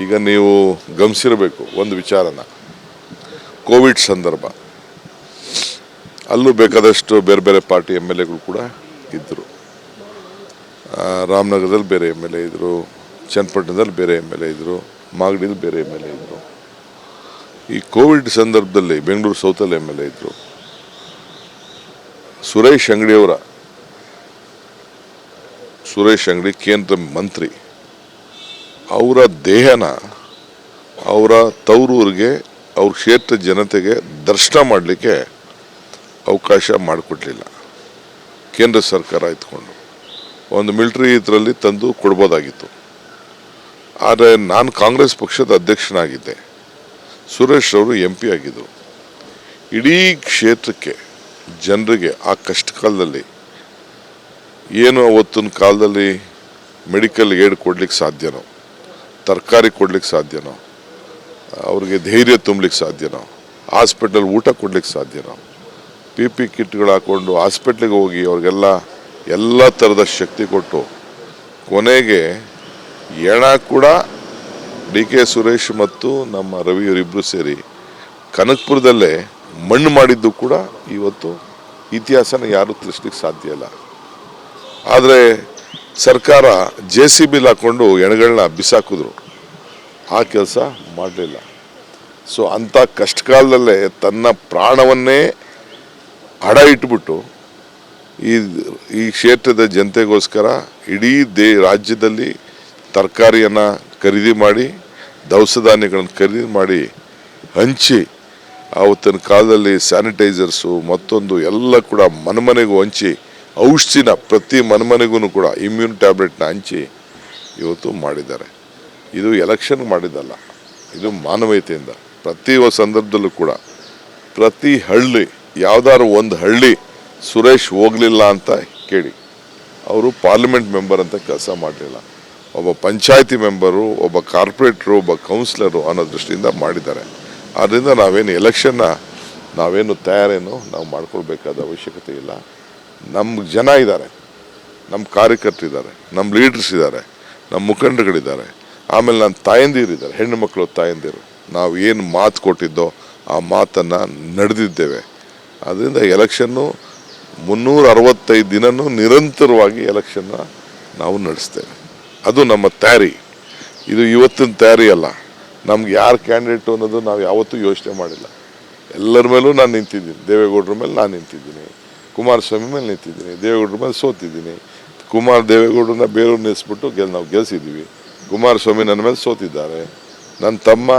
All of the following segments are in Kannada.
ಈಗ ನೀವು ಗಮನಿಸಿರಬೇಕು ಒಂದು ವಿಚಾರನ. ಕೋವಿಡ್ ಸಂದರ್ಭ. ಅಲ್ಲೂ ಬೇಕಾದಷ್ಟು ಬೇರೆ ಬೇರೆ ಪಾರ್ಟಿ ಎಂ ಎಲ್ ಎಗಳು ಕೂಡ ಇದ್ದರು. ರಾಮನಗರದಲ್ಲಿ ಬೇರೆ ಎಂ ಎಲ್ ಎ ಇದ್ದರು, ಚನ್ನಪಟ್ಟಣದಲ್ಲಿ ಬೇರೆ ಎಂ ಎಲ್ ಎ ಇದ್ದರು, ಮಾಗಡಿಯಲ್ಲಿ ಬೇರೆ ಎಂ ಎಲ್ ಎ ಇದ್ದರು. ಈ ಕೋವಿಡ್ ಸಂದರ್ಭದಲ್ಲಿ ಬೆಂಗಳೂರು ಸೌತಲ್ಲಿ ಎಂ ಎಲ್ ಎ ಇದ್ದರು. ಸುರೇಶ್ ಅಂಗಡಿಯವರ, ಸುರೇಶ್ ಅಂಗಡಿ ಕೇಂದ್ರ ಮಂತ್ರಿ ಅವರ ದೇಹನ, ಅವರ ತವರೂರಿಗೆ, ಅವ್ರ ಕ್ಷೇತ್ರ ಜನತೆಗೆ ದರ್ಶನ ಮಾಡಲಿಕ್ಕೆ ಅವಕಾಶ ಮಾಡಿಕೊಡ್ಲಿಲ್ಲ ಕೇಂದ್ರ ಸರ್ಕಾರ ಇದ್ಕೊಂಡು. ಒಂದು ಮಿಲಿಟರಿ ಇದರಲ್ಲಿ ತಂದು ಕೊಡ್ಬೋದಾಗಿತ್ತು. ಆದರೆ ನಾನು ಕಾಂಗ್ರೆಸ್ ಪಕ್ಷದ ಅಧ್ಯಕ್ಷನಾಗಿದ್ದೆ. ಸುರೇಶ್ ಅವರು ಎಂ ಪಿ ಆಗಿದ್ದರು ಇಡೀ ಕ್ಷೇತ್ರಕ್ಕೆ ಜನರಿಗೆ ಆ ಕಷ್ಟ ಕಾಲದಲ್ಲಿ ಏನು ಅವತ್ತಿನ ಕಾಲದಲ್ಲಿ ಮೆಡಿಕಲ್ ಏಡ್ ಕೊಡ್ಲಿಕ್ಕೆ ಸಾಧ್ಯನೋ ತರಕಾರಿ ಕೊಡ್ಲಿಕ್ಕೆ ಸಾಧ್ಯನೋ? ಅವ್ರಿಗೆ ಧೈರ್ಯ ತುಂಬಲಿಕ್ಕೆ ಸಾಧ್ಯನೋ? ಹಾಸ್ಪಿಟಲ್ ಊಟ ಕೊಡ್ಲಿಕ್ಕೆ ಸಾಧ್ಯನೋ? ಪಿ ಪಿ ಕಿಟ್ಗಳು ಹಾಕ್ಕೊಂಡು ಹಾಸ್ಪಿಟ್ಲಿಗೆ ಹೋಗಿ ಅವ್ರಿಗೆಲ್ಲ ಎಲ್ಲ ಥರದ ಶಕ್ತಿ ಕೊಟ್ಟು ಕೊನೆಗೆ ಎಣ ಕೂಡ ಡಿ ಕೆ ಸುರೇಶ್ ಮತ್ತು ನಮ್ಮ ರವಿ ಇವರಿಬ್ಬರು ಸೇರಿ ಕನಕಪುರದಲ್ಲೇ ಮಣ್ಣು ಮಾಡಿದ್ದು ಕೂಡ ಇವತ್ತು ಇತಿಹಾಸನ ಯಾರೂ ತಿಳಿಸ್ಲಿಕ್ಕೆ ಸಾಧ್ಯ ಇಲ್ಲ. ಆದರೆ ಸರ್ಕಾರ ಜೆ ಸಿ ಬಿಲ್ ಹಾಕ್ಕೊಂಡು ಎಣಗಳನ್ನ ಬಿಸಾಕಿದ್ರು. ಆ ಕೆಲಸ ಮಾಡಲಿಲ್ಲ. ಸೊ ಅಂಥ ಕಷ್ಟ ಕಾಲದಲ್ಲೇ ತನ್ನ ಪ್ರಾಣವನ್ನೇ ಹಡ ಇಟ್ಬಿಟ್ಟು ಈ ಈ ಕ್ಷೇತ್ರದ ಜನತೆಗೋಸ್ಕರ ಇಡೀ ದೇ, ರಾಜ್ಯದಲ್ಲಿ ತರಕಾರಿಯನ್ನು ಖರೀದಿ ಮಾಡಿ ದವಸ ಧಾನ್ಯಗಳನ್ನು ಖರೀದಿ ಮಾಡಿ ಹಂಚಿ, ಆವತ್ತಿನ ಕಾಲದಲ್ಲಿ ಸ್ಯಾನಿಟೈಸರ್ಸು ಮತ್ತೊಂದು ಎಲ್ಲ ಕೂಡ ಮನೆಮನೆಗೂ ಹಂಚಿ ಔಷಧಿನ ಪ್ರತಿ ಮನೆಮನೆಗೂ ಕೂಡ ಇಮ್ಯೂನ್ ಟ್ಯಾಬ್ಲೆಟ್ನ ಹಂಚಿ ಇವತ್ತು ಮಾಡಿದ್ದಾರೆ. ಇದು ಎಲೆಕ್ಷನ್ ಮಾಡಿದ್ದಲ್ಲ, ಇದು ಮಾನವೀಯತೆಯಿಂದ. ಪ್ರತಿ ಸಂದರ್ಭದಲ್ಲೂ ಕೂಡ ಪ್ರತಿ ಹಳ್ಳಿ, ಯಾವ್ದಾದ್ರು ಒಂದು ಹಳ್ಳಿ ಸುರೇಶ್ ಹೋಗಲಿಲ್ಲ ಅಂತ ಕೇಳಿ. ಅವರು ಪಾರ್ಲಿಮೆಂಟ್ ಮೆಂಬರ್ ಅಂತ ಕೆಲಸ ಮಾಡಲಿಲ್ಲ. ಒಬ್ಬ ಪಂಚಾಯತಿ ಮೆಂಬರು ಒಬ್ಬ ಕಾರ್ಪೊರೇಟ್ರು ಒಬ್ಬ ಕೌನ್ಸಿಲರು ಅನ್ನೋ ದೃಷ್ಟಿಯಿಂದ ಮಾಡಿದ್ದಾರೆ. ಆದ್ದರಿಂದ ನಾವೇನು ಎಲೆಕ್ಷನ್ನ ನಾವೇನು ತಯಾರೇನು ನಾವು ಮಾಡ್ಕೊಳ್ಬೇಕಾದ ಅವಶ್ಯಕತೆ ಇಲ್ಲ. ನಮ್ಮ ಜನ ಇದ್ದಾರೆ ನಮ್ಮ ಕಾರ್ಯಕರ್ತರಿದ್ದಾರೆ ನಮ್ಮ ಲೀಡರ್ಸ್ ಇದ್ದಾರೆ ನಮ್ಮ ಮುಖಂಡರುಗಳಿದ್ದಾರೆ. ಆಮೇಲೆ ನನ್ನ ತಾಯಂದಿರಿದ್ದಾರೆ ಹೆಣ್ಣು ಮಕ್ಕಳು ತಾಯಂದಿರು. ನಾವು ಏನು ಮಾತು ಕೊಟ್ಟಿದ್ದೋ ಆ ಮಾತನ್ನು ನಡೆದಿದ್ದೇವೆ. ಅದರಿಂದ ಎಲೆಕ್ಷನ್ನು ಮುನ್ನೂರ ಅರವತ್ತೈದು ದಿನನೂ ನಿರಂತರವಾಗಿ ಎಲೆಕ್ಷನ್ನ ನಾವು ನಡೆಸ್ತೇವೆ. ಅದು ನಮ್ಮ ತಯಾರಿ. ಇದು ಇವತ್ತಿನ ತಯಾರಿ ಅಲ್ಲ. ನಮ್ಗೆ ಯಾರು ಕ್ಯಾಂಡಿಡೇಟು ಅನ್ನೋದು ನಾವು ಯಾವತ್ತೂ ಯೋಚನೆ ಮಾಡಿಲ್ಲ. ಎಲ್ಲರ ಮೇಲೂ ನಾನು ನಿಂತಿದ್ದೀನಿ. ದೇವೇಗೌಡರ ಮೇಲೆ ನಾನು ನಿಂತಿದ್ದೀನಿ. ಕುಮಾರಸ್ವಾಮಿ ಮೇಲೆ ನಿಂತಿದ್ದೀನಿ, ದೇವೇಗೌಡರ ಮೇಲೆ ಸೋತಿದ್ದೀನಿ. ಕುಮಾರ್ ದೇವೇಗೌಡರನ್ನ ಬೇರೆಯವ್ರು ನಿಲ್ಲಿಸ್ಬಿಟ್ಟು ಗೆಲ್, ನಾವು ಗೆಲ್ಸಿದ್ದೀವಿ ಕುಮಾರಸ್ವಾಮಿ ನನ್ನ ಮೇಲೆ ಸೋತಿದ್ದಾರೆ. ನನ್ನ ತಮ್ಮ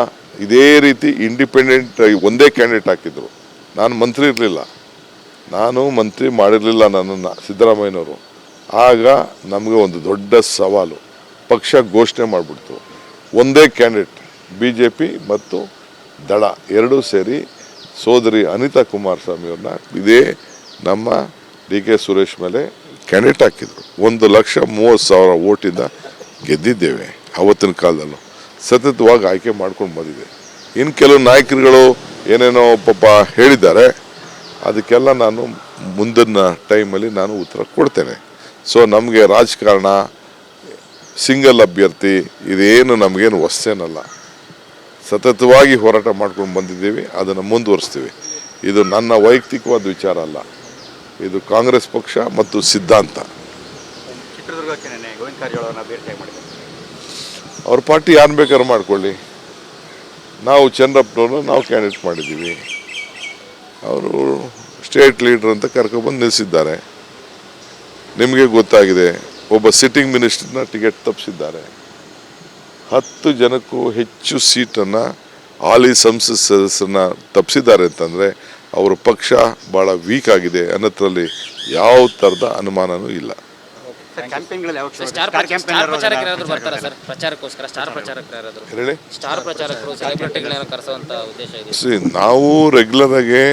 ಇದೇ ರೀತಿ ಇಂಡಿಪೆಂಡೆಂಟ್ ಒಂದೇ ಕ್ಯಾಂಡಿಡೇಟ್ ಹಾಕಿದ್ರು. ನಾನು ಮಂತ್ರಿ ಇರಲಿಲ್ಲ. ನಾನು ಮಂತ್ರಿ ಮಾಡಿರಲಿಲ್ಲ ನನ್ನನ್ನು ಸಿದ್ದರಾಮಯ್ಯನವರು. ಆಗ ನಮಗೆ ಒಂದು ದೊಡ್ಡ ಸವಾಲು. ಪಕ್ಷ ಘೋಷಣೆ ಮಾಡಿಬಿಡ್ತು. ಒಂದೇ ಕ್ಯಾಂಡಿಡೇಟ್ ಬಿ ಜೆ ಪಿ ಮತ್ತು ದಳ ಎರಡೂ ಸೇರಿ ಸೋದರಿ ಅನಿತಾ ಕುಮಾರಸ್ವಾಮಿಯವ್ರನ್ನ ಇದೇ ನಮ್ಮ ಡಿ ಕೆ ಸುರೇಶ್ ಮೇಲೆ ಕ್ಯಾಂಡಿಡೇಟ್ ಹಾಕಿದರು. ಒಂದು ಲಕ್ಷ ಮೂವತ್ತು ಸಾವಿರ ಓಟಿಂದ ಗೆದ್ದಿದ್ದೇವೆ ಅವತ್ತಿನ ಕಾಲದಲ್ಲೂ. ಸತತವಾಗಿ ಆಯ್ಕೆ ಮಾಡ್ಕೊಂಡು ಬಂದಿದೆ. ಇನ್ನು ಕೆಲವು ನಾಯಕರುಗಳು ಏನೇನೋ ಪಾಪ ಹೇಳಿದ್ದಾರೆ. ಅದಕ್ಕೆಲ್ಲ ನಾನು ಮುಂದಿನ ಟೈಮಲ್ಲಿ ನಾನು ಉತ್ತರ ಕೊಡ್ತೇನೆ. ಸೊ ನಮಗೆ ರಾಜಕಾರಣ, ಸಿಂಗಲ್ ಅಭ್ಯರ್ಥಿ, ಇದೇನು ನಮಗೇನು ಹೊಸ್ತೇನಲ್ಲ ಸತತವಾಗಿ ಹೋರಾಟ ಮಾಡ್ಕೊಂಡು ಬಂದಿದ್ದೀವಿ, ಅದನ್ನು ಮುಂದುವರಿಸ್ತೀವಿ. ಇದು ನನ್ನ ವೈಯಕ್ತಿಕವಾದ ವಿಚಾರ ಅಲ್ಲ. ಇದು ಕಾಂಗ್ರೆಸ್ ಪಕ್ಷ ಮತ್ತು ಸಿದ್ಧಾಂತ. ಅವ್ರ ಪಾರ್ಟಿ ಯಾರು ಬೇಕಾದ್ರೂ ಮಾಡ್ಕೊಳ್ಳಿ. ನಾವು ಚಂದ್ರಪ್ಪನವ್ರನ್ನ ನಾವು ಕ್ಯಾಂಡಿಡೇಟ್ ಮಾಡಿದ್ದೀವಿ. ಅವರು ಸ್ಟೇಟ್ ಲೀಡರ್ ಅಂತ ಕರ್ಕೊಬಂದು ನಿಲ್ಲಿಸಿದ್ದಾರೆ ನಿಮಗೆ ಗೊತ್ತಾಗಿದೆ ಒಬ್ಬ ಸಿಟ್ಟಿಂಗ್ ಮಿನಿಸ್ಟರ್ನ ಟಿಕೆಟ್ ತಪ್ಪಿಸಿದ್ದಾರೆ ಹತ್ತು ಜನಕ್ಕೂ ಹೆಚ್ಚು ಸೀಟನ್ನು ಹಾಲಿ ಸಂಸತ್ ಸದಸ್ಯರನ್ನ ತಪ್ಪಿಸಿದ್ದಾರೆ ಅಂತಂದರೆ ಅವರ ಪಕ್ಷ ಭಾಳ ವೀಕ್ ಆಗಿದೆ ಅನ್ನೋದ್ರಲ್ಲಿ ಯಾವ ಥರದ ಅನುಮಾನನೂ ಇಲ್ಲ. ಸರ್ ಕ್ಯಾಂಪೇನ್ಗಳಲ್ಲಿ ಯಾವ ಸರ್, ಸ್ಟಾರ್ ಪ್ರಚಾರ- ಸ್ಟಾರ್ ಪ್ರಚಾರಕರು ಯಾರಾದ್ರೂ ಬರ್ತಾರಾ ಸರ್ ಪ್ರಚಾರಕ್ಕೋಸ್ಕರ ಸ್ಟಾರ್ ಪ್ರಚಾರಕರು. ಯಾರಾದ್ರು ಹೇಳಿ. ಸ್ಟಾರ್ ಪ್ರಚಾರಕರು ಸೆಲೆಬ್ರಿಟಿಗಳನ್ನ ಕರೆಸುವಂತ ಉದ್ದೇಶ ಇದೆ ಸಿ ನಾವು ರೆಗ್ಯುಲರಾಗಿ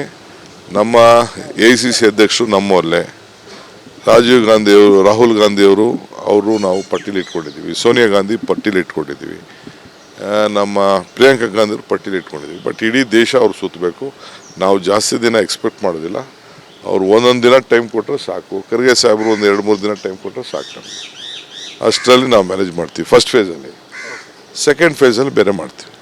ನಮ್ಮ ಎ ಸಿ ಸಿ ಅಧ್ಯಕ್ಷರು ನಮ್ಮವರಲ್ಲೇ ರಾಜೀವ್ ಗಾಂಧಿಯವರು ರಾಹುಲ್ ಗಾಂಧಿಯವರು ಅವರು ನಾವು ಪಟ್ಟಿಲಿ ಇಟ್ಕೊಂಡಿದ್ದೀವಿ. ಸೋನಿಯಾ ಗಾಂಧಿ ಪಟ್ಟಿಲಿ ಇಟ್ಕೊಂಡಿದ್ದೀವಿ. ನಮ್ಮ ಪ್ರಿಯಾಂಕಾ ಗಾಂಧಿ ಪಟ್ಟಿಲಿ ಇಟ್ಕೊಂಡಿದ್ದೀವಿ ಬಟ್ ಇಡೀ ದೇಶ ಅವ್ರು ಸುತ್ತಬೇಕು ನಾವು ಜಾಸ್ತಿ ದಿನ ಎಕ್ಸ್ಪೆಕ್ಟ್ ಮಾಡೋದಿಲ್ಲ. ಅವ್ರು ಒಂದೊಂದು ದಿನ ಟೈಮ್ ಕೊಟ್ಟರೆ ಸಾಕು. ಖರ್ಗೆ ಸಾಹೇಬರು ಒಂದು ಎರಡು ಮೂರು ದಿನ ಟೈಮ್ ಕೊಟ್ಟರೆ ಸಾಕು ನಮಗೆ. ಅಷ್ಟರಲ್ಲಿ ನಾವು ಮ್ಯಾನೇಜ್ ಮಾಡ್ತೀವಿ ಫಸ್ಟ್ ಫೇಸಲ್ಲಿ ಸೆಕೆಂಡ್ ಫೇಸಲ್ಲಿ ಬೇರೆ ಮಾಡ್ತೀವಿ.